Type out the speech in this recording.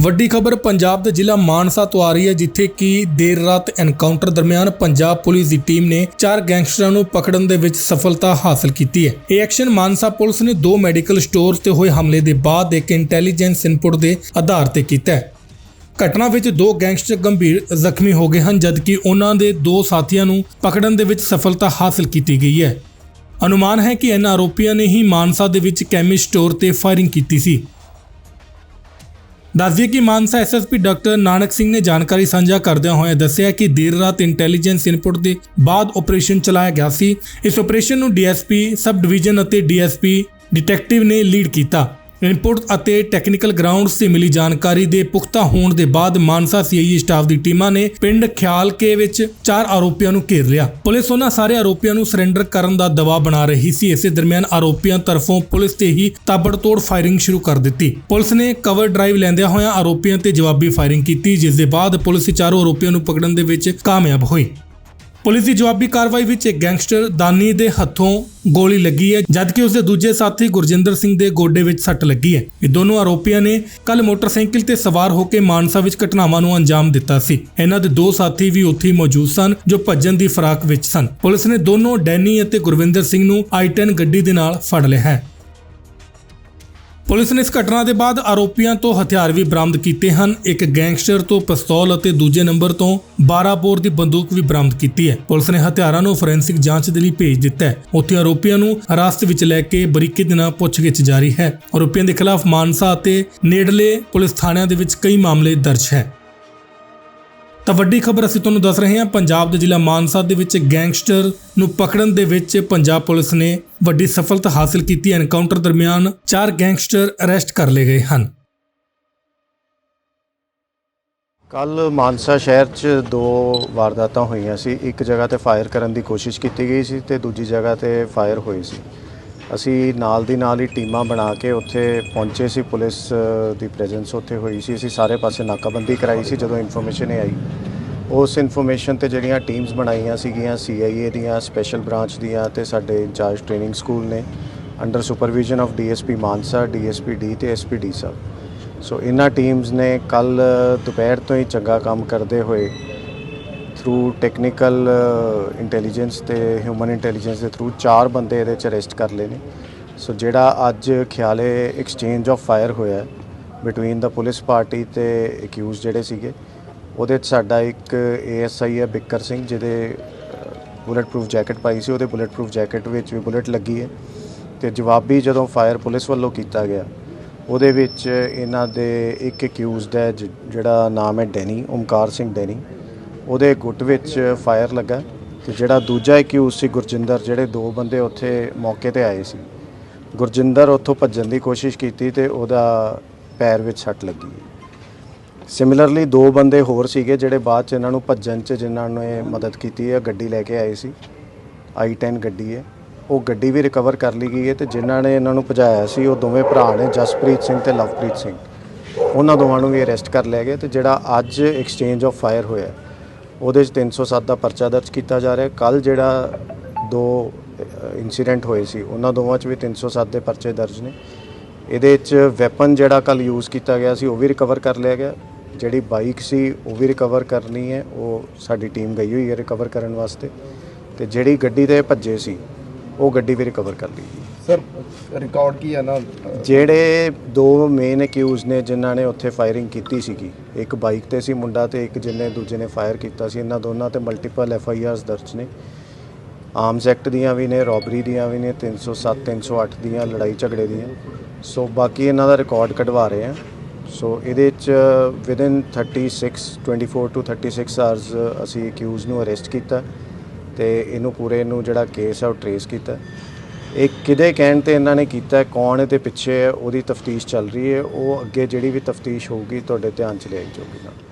ਵੱਡੀ ਖਬਰ, ਪੰਜਾਬ ਦੇ ਜ਼ਿਲ੍ਹਾ ਮਾਨਸਾ ਤੋਂ ਆ ਰਹੀ ਹੈ, ਜਿੱਥੇ ਕਿ ਦੇਰ ਰਾਤ ਐਨਕਾਊਂਟਰ ਦਰਮਿਆਨ ਪੰਜਾਬ ਪੁਲਿਸ ਦੀ ਟੀਮ ਨੇ ਚਾਰ ਗੈਂਗਸਟਰਾਂ ਨੂੰ ਪਕੜਨ ਦੇ ਵਿੱਚ ਸਫਲਤਾ ਹਾਸਲ ਕੀਤੀ ਹੈ। ਇਹ ਐਕਸ਼ਨ ਮਾਨਸਾ ਪੁਲਿਸ ਨੇ ਦੋ ਮੈਡੀਕਲ ਸਟੋਰ ਤੇ ਹੋਏ ਹਮਲੇ ਦੇ ਬਾਅਦ ਇੱਕ ਇੰਟੈਲੀਜੈਂਸ ਇਨਪੁਟ ਦੇ ਆਧਾਰ ਤੇ ਕੀਤਾ ਹੈ। ਘਟਨਾ ਵਿੱਚ ਦੋ ਗੈਂਗਸਟਰ ਗੰਭੀਰ ਜ਼ਖਮੀ ਹੋ ਗਏ ਹਨ, ਜਦਕਿ ਉਹਨਾਂ ਦੇ ਦੋ ਸਾਥੀਆਂ ਨੂੰ ਪਕੜਨ ਦੇ ਵਿੱਚ ਸਫਲਤਾ ਹਾਸਲ ਕੀਤੀ ਗਈ ਹੈ। ਅਨੁਮਾਨ ਹੈ ਕਿ ਇਹਨਾਂ ਆਰੋਪੀਆਂ ਨੇ ਹੀ ਮਾਨਸਾ ਦੇ ਵਿੱਚ ਕੈਮੀ ਸਟੋਰ ਤੇ ਫਾਇਰਿੰਗ ਕੀਤੀ ਸੀ। ਦੱਸਦੀਏ ਕਿ ਮਾਨਸਾ ਐਸਐਸਪੀ ਡਾਕਟਰ ਨਾਨਕ ਸਿੰਘ ਨੇ ਜਾਣਕਾਰੀ ਸਾਂਝਾ ਕਰਦਿਆਂ ਹੋਇਆ ਦੱਸਿਆ ਕਿ ਦੇਰ ਰਾਤ ਇੰਟੈਲੀਜੈਂਸ ਇਨਪੁਟ ਦੇ ਬਾਅਦ ਆਪਰੇਸ਼ਨ ਚਲਾਇਆ ਗਿਆ ਸੀ। ਇਸ ਆਪਰੇਸ਼ਨ ਨੂੰ ਡੀਐਸਪੀ ਸਬ ਡਿਵੀਜ਼ਨ ਅਤੇ ਡੀਐਸਪੀ ਡਿਟੈਕਟਿਵ ਨੇ ਲੀਡ ਕੀਤਾ। ਇਨਪੁਟ ਅਤੇ ਟੈਕਨੀਕਲ ਗਰਾਊਂਡਸ ਤੇ ਮਿਲੀ ਜਾਣਕਾਰੀ ਦੇ ਪੁਖਤਾ ਹੋਣ ਦੇ ਬਾਅਦ ਮਾਨਸਾ ਸੀਆਈਏ ਸਟਾਫ ਦੀ ਟੀਮਾਂ ਨੇ ਪਿੰਡ ਖਿਆਲਕੇ ਵਿੱਚ ਚਾਰ ਆਰੋਪੀਆਂ ਨੂੰ ਘੇਰ ਲਿਆ। ਪੁਲਿਸ ਉਹਨਾਂ ਸਾਰੇ ਆਰੋਪੀਆਂ ਨੂੰ ਸਰੈਂਡਰ ਕਰਨ ਦਾ ਦਬਾਅ ਬਣਾ ਰਹੀ ਸੀ। ਇਸੇ ਦਰਮਿਆਨ ਆਰੋਪੀਆਂ ਤਰਫੋਂ ਪੁਲਿਸ ਤੇ ਹੀ ਤਾਬੜਤੋੜ ਫਾਇਰਿੰਗ ਸ਼ੁਰੂ ਕਰ ਦਿੱਤੀ। ਪੁਲਿਸ ਨੇ ਕਵਰ ਡਰਾਈਵ ਲੈਂਦਿਆਂ ਹੋਇਆਂ ਆਰੋਪੀਆਂ ਤੇ ਜਵਾਬੀ ਫਾਇਰਿੰਗ ਕੀਤੀ, ਜਿਸ ਦੇ ਬਾਅਦ ਪੁਲਿਸ ਚਾਰੋਂ ਆਰੋਪੀਆਂ ਨੂੰ ਪਕੜਨ ਦੇ ਵਿੱਚ ਕਾਮਯਾਬ ਹੋਈ। ਪੁਲਿਸ ਦੀ ਜਵਾਬੀ ਕਾਰਵਾਈ ਵਿੱਚ ਇੱਕ ਗੈਂਗਸਟਰ ਦਾਨੀ ਦੇ ਹੱਥੋਂ ਗੋਲੀ ਲੱਗੀ ਹੈ, ਜਦਕਿ ਉਸਦੇ ਦੂਜੇ ਸਾਥੀ ਗੁਰਜਿੰਦਰ ਸਿੰਘ ਦੇ ਗੋਡੇ ਵਿੱਚ ਸੱਟ ਲੱਗੀ ਹੈ। ਇਹ ਦੋਨੋਂ ਆਰੋਪੀਆਂ ਨੇ ਕੱਲ ਮੋਟਰਸਾਈਕਲ ਤੇ ਸਵਾਰ ਹੋ ਕੇ ਮਾਨਸਾ ਵਿੱਚ ਘਟਨਾਵਾਂ ਨੂੰ ਅੰਜਾਮ ਦਿੱਤਾ ਸੀ। ਇਹਨਾਂ ਦੇ ਦੋ ਸਾਥੀ ਵੀ ਉੱਥੇ ਮੌਜੂਦ ਸਨ, ਜੋ ਭੱਜਣ ਦੀ ਫਰਾਕ ਵਿੱਚ ਸਨ। ਪੁਲਿਸ ਨੇ ਦੋਨੋਂ ਡੈਨੀ ਅਤੇ ਗੁਰਵਿੰਦਰ ਸਿੰਘ ਨੂੰ i10 ਗੱਡੀ ਦੇ ਨਾਲ ਫੜ ਲਿਆ ਹੈ। ਪੁਲਿਸ ਨੇ ਇਸ ਘਟਨਾ ਦੇ ਬਾਅਦ ਆਰੋਪੀਆਂ ਤੋਂ ਹਥਿਆਰ ਵੀ ਬਰਾਮਦ ਕੀਤੇ ਹਨ। ਇੱਕ ਗੈਂਗਸਟਰ ਤੋਂ ਪਿਸਤੌਲ ਅਤੇ ਦੂਜੇ ਨੰਬਰ ਤੋਂ 12 ਬੋਰ ਦੀ ਬੰਦੂਕ ਵੀ ਬਰਾਮਦ ਕੀਤੀ ਹੈ। ਪੁਲਿਸ ਨੇ ਹਥਿਆਰਾਂ ਨੂੰ ਫੋਰੈਂਸਿਕ ਜਾਂਚ ਦੇ ਲਈ ਭੇਜ ਦਿੱਤਾ ਹੈ। ਉੱਥੇ ਆਰੋਪੀਆਂ ਨੂੰ ਹਰਾਸਤ ਵਿੱਚ ਲੈ ਕੇ ਬਰੀਕੀ ਦੇ ਨਾਲ ਪੁੱਛਗਿੱਛ ਜਾਰੀ ਹੈ। ਆਰੋਪੀਆਂ ਦੇ ਖਿਲਾਫ ਮਾਨਸਾ ਅਤੇ ਨੇੜਲੇ ਪੁਲਿਸ ਥਾਣਿਆਂ ਦੇ ਵਿੱਚ ਕਈ ਮਾਮਲੇ ਦਰਜ ਹੈ। ਤਾਂ ਵੱਡੀ ਖਬਰ ਅਸੀਂ ਤੁਹਾਨੂੰ ਦੱਸ ਰਹੇ ਹਾਂ, ਪੰਜਾਬ ਦੇ ਜ਼ਿਲ੍ਹਾ ਮਾਨਸਾ ਦੇ ਵਿੱਚ ਗੈਂਗਸਟਰ ਨੂੰ ਪਕੜਨ ਦੇ ਵਿੱਚ ਪੰਜਾਬ ਪੁਲਿਸ ਨੇ ਵੱਡੀ ਸਫਲਤਾ ਹਾਸਲ ਕੀਤੀ। ਐਨਕਾਊਂਟਰ ਦਰਮਿਆਨ ਚਾਰ ਗੈਂਗਸਟਰ ਅਰੈਸਟ ਕਰ ਲਏ ਗਏ ਹਨ। ਕੱਲ ਮਾਨਸਾ ਸ਼ਹਿਰ 'ਚ ਦੋ ਵਾਰਦਾਤਾਂ ਹੋਈਆਂ ਸੀ। ਇੱਕ ਜਗ੍ਹਾ ਤੇ ਫਾਇਰ ਕਰਨ ਦੀ ਕੋਸ਼ਿਸ਼ ਕੀਤੀ ਗਈ ਸੀ ਤੇ ਦੂਜੀ ਜਗ੍ਹਾ ਤੇ ਫਾਇਰ ਹੋਈ ਸੀ। ਅਸੀਂ ਨਾਲ ਦੀ ਨਾਲ ਹੀ ਟੀਮਾਂ ਬਣਾ ਕੇ ਉੱਥੇ ਪਹੁੰਚੇ ਸੀ, ਪੁਲਿਸ ਦੀ ਪ੍ਰੈਜ਼ੈਂਸ ਉੱਥੇ ਹੋਈ ਸੀ। ਅਸੀਂ ਸਾਰੇ ਪਾਸੇ ਨਾਕਾਬੰਦੀ ਕਰਾਈ ਸੀ ਜਦੋਂ ਇਨਫੋਰਮੇਸ਼ਨ ਇਹ ਆਈ। ਉਸ ਇਨਫੋਰਮੇਸ਼ਨ ਤੇ ਜਿਹੜੀਆਂ ਟੀਮਸ ਬਣਾਈਆਂ ਸੀਗੀਆਂ ਸੀਆਈਏ ਦੀਆਂ ਸਪੈਸ਼ਲ ਬ੍ਰਾਂਚ ਦੀਆਂ ਤੇ ਸਾਡੇ ਇੰਚਾਰਜ ਟ੍ਰੇਨਿੰਗ ਸਕੂਲ ਨੇ under supervision of DSP Mansa DSP D ਤੇ ਐਸਪੀਡੀ ਸਾਹਿਬ ਸੋ ਇਹਨਾਂ ਟੀਮਸ ਨੇ ਕੱਲ ਦੁਪਹਿਰ ਤੋਂ ਹੀ ਚੰਗਾ ਕੰਮ ਕਰਦੇ ਹੋਏ ਥਰੂ ਟੈਕਨੀਕਲ ਇੰਟੈਲੀਜੈਂਸ ਤੇ ਹਿਊਮਨ ਇੰਟੈਲੀਜੈਂਸ ਦੇ ਥਰੂ ਚਾਰ ਬੰਦੇ ਇਹਦੇ ਚ ਅਰੈਸਟ ਕਰ ਲਏ ਨੇ। ਸੋ ਜਿਹੜਾ ਅੱਜ ਖਿਆਲੇ ਐਕਸਚੇਂਜ ਆਫ ਫਾਇਰ ਹੋਇਆ ਬਿਟਵੀਨ ਦਾ ਪੁਲਿਸ ਪਾਰਟੀ ਤੇ ਅਕਿਊਜ਼ ਜਿਹੜੇ ਸੀਗੇ, ਉਹਦੇ ਚ ਸਾਡਾ ਇੱਕ ਏਐਸਆਈ ਹੈ ਬਿੱਕਰ ਸਿੰਘ, ਜਿਹਦੇ ਬੁਲੇਟ ਪ੍ਰੂਫ ਜੈਕਟ ਪਾਈ ਸੀ। ਉਹਦੇ ਬੁਲੇਟ ਪ੍ਰੂਫ ਜੈਕਟ ਵਿੱਚ ਵੀ ਬੁਲੇਟ ਲੱਗੀ ਹੈ ਤੇ ਜਵਾਬੀ ਜਦੋਂ ਫਾਇਰ ਪੁਲਿਸ ਵੱਲੋਂ ਕੀਤਾ ਗਿਆ, ਉਹਦੇ ਵਿੱਚ ਇਹਨਾਂ ਦੇ ਇੱਕ ਅਕਿਊਜ਼ਡ ਹੈ ਜ- ਜਿਹੜਾ ਨਾਮ ਹੈ ਡੈਨੀ ਓਮਕਾਰ ਸਿੰਘ ਡੈਨੀ ਉਹਦੇ ਗੁੱਟ ਵਿੱਚ ਫਾਇਰ ਲੱਗਾ ਤੇ ਜਿਹੜਾ ਦੂਜਾ ਅਕਿਊਜ਼ ਸੀ ਗੁਰਜਿੰਦਰ, ਜਿਹੜੇ ਦੋ ਬੰਦੇ ਉੱਥੇ ਮੌਕੇ ਤੇ ਆਏ ਸੀ। ਗੁਰਜਿੰਦਰ ਉੱਥੋਂ ਭੱਜਣ ਦੀ ਕੋਸ਼ਿਸ਼ ਕੀਤੀ ਤੇ ਉਹਦਾ ਪੈਰ ਵਿੱਚ ਸੱਟ ਲੱਗੀ। ਸਿਮਿਲਰਲੀ ਦੋ ਬੰਦੇ ਹੋਰ ਸੀਗੇ ਜਿਹੜੇ ਬਾਅਦ ਚ ਇਹਨਾਂ ਨੂੰ ਭੱਜਣ ਚ ਜਿਨ੍ਹਾਂ ਨੇ ਮਦਦ ਕੀਤੀ ਹੈ, ਗੱਡੀ ਲੈ ਕੇ ਆਏ ਸੀ। i10 ਗੱਡੀ ਹੈ। ਉਹ ਗੱਡੀ ਵੀ ਰਿਕਵਰ ਕਰ ਲਈ ਗਈ ਹੈ ਤੇ ਜਿਨ੍ਹਾਂ ਨੇ ਇਹਨਾਂ ਨੂੰ ਭਜਾਇਆ ਸੀ, ਉਹ ਦੋਵੇਂ ਭਰਾ ਨੇ, ਜਸਪ੍ਰੀਤ ਸਿੰਘ ਤੇ ਲਵਪ੍ਰੀਤ ਸਿੰਘ। ਉਹਨਾਂ ਦੋਵਾਂ ਨੂੰ ਵੀ ਅਰੈਸਟ ਕਰ ਲਿਆ ਗਿਆ ਤੇ ਜਿਹੜਾ ਅੱਜ ਐਕਸਚੇਂਜ ਆਫ ਫਾਇਰ ਹੋਇਆ। ਉਹਦੇ ਚ 307 ਦਾ ਪਰਚਾ ਦਰਜ ਕੀਤਾ ਜਾ ਰਿਹਾ। ਕੱਲ ਜਿਹੜਾ ਦੋ ਇਨਸੀਡੈਂਟ ਹੋਏ ਸੀ, ਉਹਨਾਂ ਦੋਵਾਂ ਚ ਵੀ 307 ਦੇ ਪਰਚੇ ਦਰਜ ਨੇ। ਇਹਦੇ ਚ ਵੈਪਨ ਜਿਹੜਾ ਕੱਲ ਯੂਜ਼ ਕੀਤਾ ਗਿਆ ਸੀ, ਉਹ ਵੀ ਰਿਕਵਰ ਕਰ ਲਿਆ ਗਿਆ। ਜਿਹੜੀ ਬਾਈਕ ਸੀ, ਉਹ ਵੀ ਰਿਕਵਰ ਕਰਨੀ ਹੈ। ਉਹ ਸਾਡੀ ਟੀਮ ਗਈ ਹੋਈ ਹੈ ਰਿਕਵਰ ਕਰਨ ਵਾਸਤੇ। ਤੇ ਜਿਹੜੀ ਗੱਡੀ ਤੇ ਭੱਜੇ ਸੀ, ਉਹ ਗੱਡੀ ਵੀ ਰਿਕਵਰ ਕਰ ਲਈ। ਗਈ ਸਰ ਰਿਕਾਰਡ ਕੀ ਹੈ ਨਾ? ਜਿਹੜੇ ਦੋ ਮੇਨ ਅਕਿਊਜ਼ ਨੇ ਜਿਨ੍ਹਾਂ ਨੇ ਉੱਥੇ ਫਾਇਰਿੰਗ ਕੀਤੀ ਸੀਗੀ, ਇੱਕ ਬਾਈਕ ਤੇ ਸੀ ਮੁੰਡਾ ਤੇ ਇੱਕ ਜਿੰਨੇ ਦੂਜੇ ਨੇ ਫਾਇਰ ਕੀਤਾ ਸੀ, ਇਹਨਾਂ ਦੋਨਾਂ ਤੇ ਮਲਟੀਪਲ ਐਫ ਆਈ ਆਰਸ ਦਰਜ ਨੇ। ਆਰਮਸ ਐਕਟ ਦੀਆਂ ਵੀ ਨੇ ਰੋਬਰੀ ਦੀਆਂ ਵੀ ਨੇ 307 308 ਦੀਆਂ, ਲੜਾਈ ਝਗੜੇ ਦੀਆਂ। ਸੋ ਬਾਕੀ ਇਹਨਾਂ ਦਾ ਰਿਕਾਰਡ ਕਢਵਾ ਰਹੇ ਆ। ਸੋ ਇਹਦੇ ਚ ਵਿਦਿਨ 36 24 ਟੂ 36 ਆਵਰਸ ਅਸੀਂ ਅਕਿਊਜ਼ ਨੂੰ ਅਰੈਸਟ ਕੀਤਾ ਤੇ ਇਹਨੂੰ ਪੂਰੇ ਨੂੰ ਜਿਹੜਾ ਕੇਸ ਹੈ ਉਹ ਟਰੇਸ ਕੀਤਾ। ਇਹ ਕਿਹਦੇ ਕਹਿਣ ਤੇ ਇਹਨਾਂ ਨੇ ਕੀਤਾ, ਕੌਣ ਇਹਦੇ ਪਿੱਛੇ ਹੈ, ਉਹਦੀ ਤਫਤੀਸ਼ ਚੱਲ ਰਹੀ ਹੈ, ਉਹ ਅੱਗੇ ਜਿਹੜੀ ਵੀ ਤਫਤੀਸ਼ ਹੋਊਗੀ, ਤੁਹਾਡੇ ਧਿਆਨ ਚ ਲਿਆਈ ਜਾਊਗੀ ਨਾਲ।